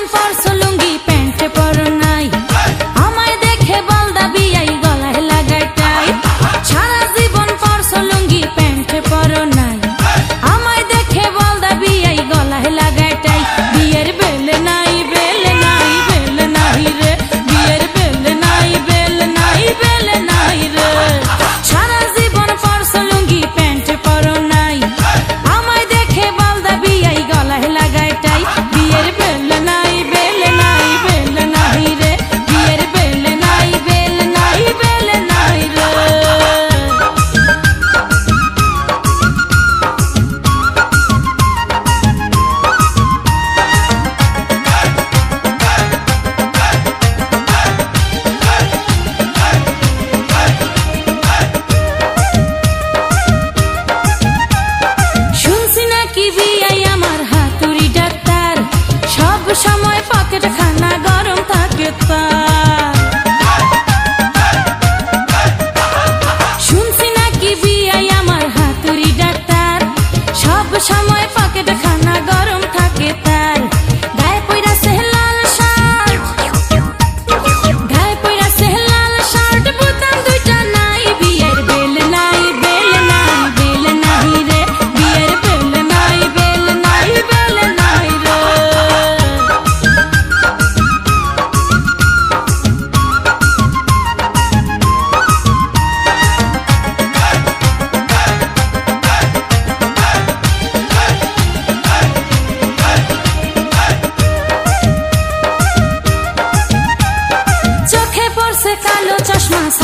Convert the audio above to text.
for so long. সময় pocket খানা গরম থাকে তার শুনছি নাকি বিয়াই আমার হাতুরি ডাক্তার। সব সময় mas